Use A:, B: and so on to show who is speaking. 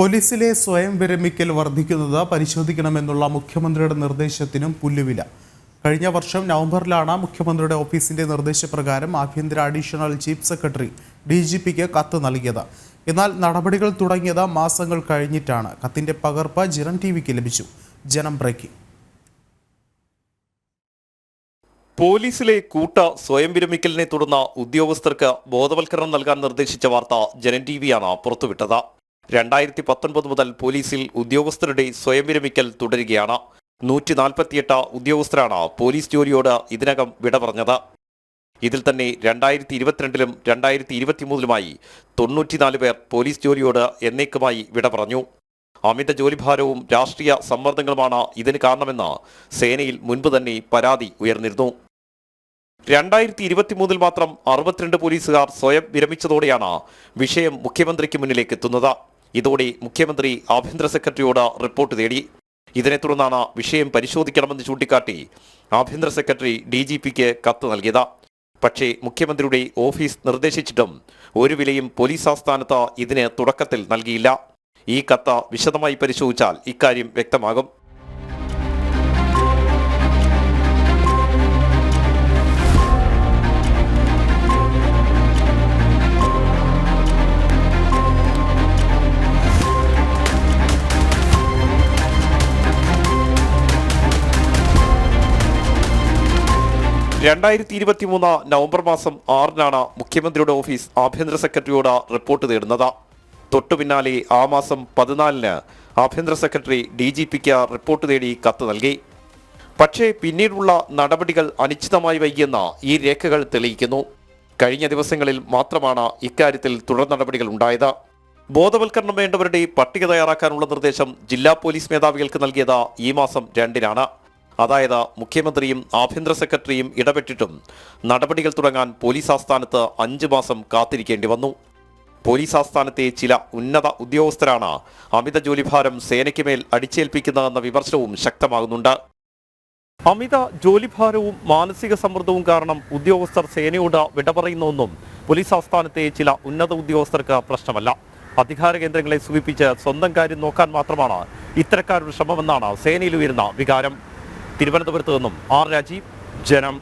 A: പോലീസിലെ സ്വയം വിരമിക്കൽ വർദ്ധിക്കുന്നത് പരിശോധിക്കണമെന്നുള്ള മുഖ്യമന്ത്രിയുടെ നിർദ്ദേശത്തിനും പുല്ലുവില. കഴിഞ്ഞ വർഷം നവംബറിലാണ് മുഖ്യമന്ത്രിയുടെ ഓഫീസിന്റെ നിർദ്ദേശപ്രകാരം ആഭ്യന്തര additional chief secretary D G പിക്ക് കത്ത് നൽകിയത്. എന്നാൽ നടപടികൾ തുടങ്ങിയത് മാസങ്ങൾ കഴിഞ്ഞിട്ടാണ്. കത്തിന്റെ പകർപ്പ് ജനം ടി വിക്ക് ലഭിച്ചു. ജനം ബ്രേക്കിംഗ്
B: പോലീസിലെ കൂട്ട സ്വയം വിരമിക്കലിനെ തുടർന്ന് ഉദ്യോഗസ്ഥർക്ക് ബോധവൽക്കരണം നൽകാൻ നിർദ്ദേശിച്ച വാർത്ത ജനൻ ടി വിയാണ് പുറത്തുവിട്ടത്. രണ്ടായിരത്തി പത്തൊൻപത് മുതൽ പോലീസിൽ ഉദ്യോഗസ്ഥരുടെ സ്വയം വിരമിക്കൽ തുടരുകയാണ്. നൂറ്റി നാൽപ്പത്തിയെട്ട് ഉദ്യോഗസ്ഥരാണ് പോലീസ് ജോലിയോട് ഇതിനകം വിട പറഞ്ഞത്. ഇതിൽ തന്നെ രണ്ടായിരത്തി ഇരുപത്തിരണ്ടിലും രണ്ടായിരത്തി ഇരുപത്തിമൂന്നിലുമായി തൊണ്ണൂറ്റിനാല് പേർ പോലീസ് ജോലിയോട് എന്നേക്കുമായി വിട പറഞ്ഞു. അമിത ജോലിഭാരവും രാഷ്ട്രീയ സമ്മർദ്ദങ്ങളുമാണ് ഇതിന് കാരണമെന്ന് സേനയിൽ മുൻപ് തന്നെ പരാതി ഉയർന്നിരുന്നു. രണ്ടായിരത്തി ഇരുപത്തിമൂന്നിൽ മാത്രം അറുപത്തിരണ്ട് പോലീസുകാർ സ്വയം വിരമിച്ചതോടെയാണ് വിഷയം മുഖ്യമന്ത്രിക്ക് മുന്നിലേക്ക് എത്തുന്നത് ഇതോടെ മുഖ്യമന്ത്രി ആഭ്യന്തര സെക്രട്ടറിയോട് റിപ്പോർട്ട് തേടി. ഇതിനെ തുടർന്നാണ് വിഷയം പരിശോധിക്കണമെന്ന് ചൂണ്ടിക്കാട്ടി ആഭ്യന്തര സെക്രട്ടറി ഡി ജി പിക്ക് കത്ത് നൽകിയത്. പക്ഷേ മുഖ്യമന്ത്രിയുടെ ഓഫീസ് നിർദ്ദേശിച്ചിട്ടും ഒരു വിലയും പോലീസ് ആസ്ഥാനത്ത് ഇതിന് തുടക്കത്തിൽ നൽകിയില്ല. ഈ കത്ത് വിശദമായി പരിശോധിച്ചാൽ ഇക്കാര്യം വ്യക്തമാകും. രണ്ടായിരത്തി ഇരുപത്തി മൂന്ന് നവംബർ മാസം ആറിനാണ് മുഖ്യമന്ത്രിയുടെ ഓഫീസ് ആഭ്യന്തര സെക്രട്ടറിയോട് റിപ്പോർട്ട് തേടുന്നത്. തൊട്ടു പിന്നാലെ ആ മാസം പതിനാലിന് ആഭ്യന്തര സെക്രട്ടറി ഡി ജി പിക്ക് റിപ്പോർട്ട് തേടി കത്ത് നൽകി. പക്ഷേ പിന്നീടുള്ള നടപടികൾ അനിശ്ചിതമായി വൈകിയെന്ന് ഈ രേഖകൾ തെളിയിക്കുന്നു. കഴിഞ്ഞ ദിവസങ്ങളിൽ മാത്രമാണ് ഇക്കാര്യത്തിൽ തുടർ നടപടികൾ ഉണ്ടായത്. ബോധവൽക്കരണം വേണ്ടവരുടെ പട്ടിക തയ്യാറാക്കാനുള്ള നിർദ്ദേശം ജില്ലാ പോലീസ് മേധാവികൾക്ക് നൽകിയത് ഈ മാസം രണ്ടിനാണ്. അതായത് മുഖ്യമന്ത്രിയും ആഭ്യന്തര സെക്രട്ടറിയും ഇടപെട്ടിട്ടും നടപടികൾ തുടങ്ങാൻ പോലീസ് ആസ്ഥാനത്ത് അഞ്ച് മാസം കാത്തിരിക്കേണ്ടി വന്നു. പോലീസ് ആസ്ഥാനത്തെ ചില ഉന്നത ഉദ്യോഗസ്ഥരാണ് അമിത ജോലിഭാരം സേനയ്ക്ക് മേൽ അടിച്ചേൽപ്പിക്കുന്നതെന്ന വിമർശനവും ശക്തമാകുന്നുണ്ട്. അമിത ജോലിഭാരവും മാനസിക സമ്മർദ്ദവും കാരണം ഉദ്യോഗസ്ഥർ സേനയോട് വിട പറയുന്നുവെന്നും പോലീസ് ആസ്ഥാനത്തെ ചില ഉന്നത ഉദ്യോഗസ്ഥർക്ക് പ്രശ്നമല്ല. അധികാര കേന്ദ്രങ്ങളെ സൂചിപ്പിച്ച് സ്വന്തം കാര്യം നോക്കാൻ മാത്രമാണ് ഇത്തരക്കാരുടെ ശ്രമമെന്നാണ് സേനയിൽ ഉയരുന്ന വികാരം. തിരുവനന്തപുരത്ത് നിന്നും ആർ രാജീവ് ജനം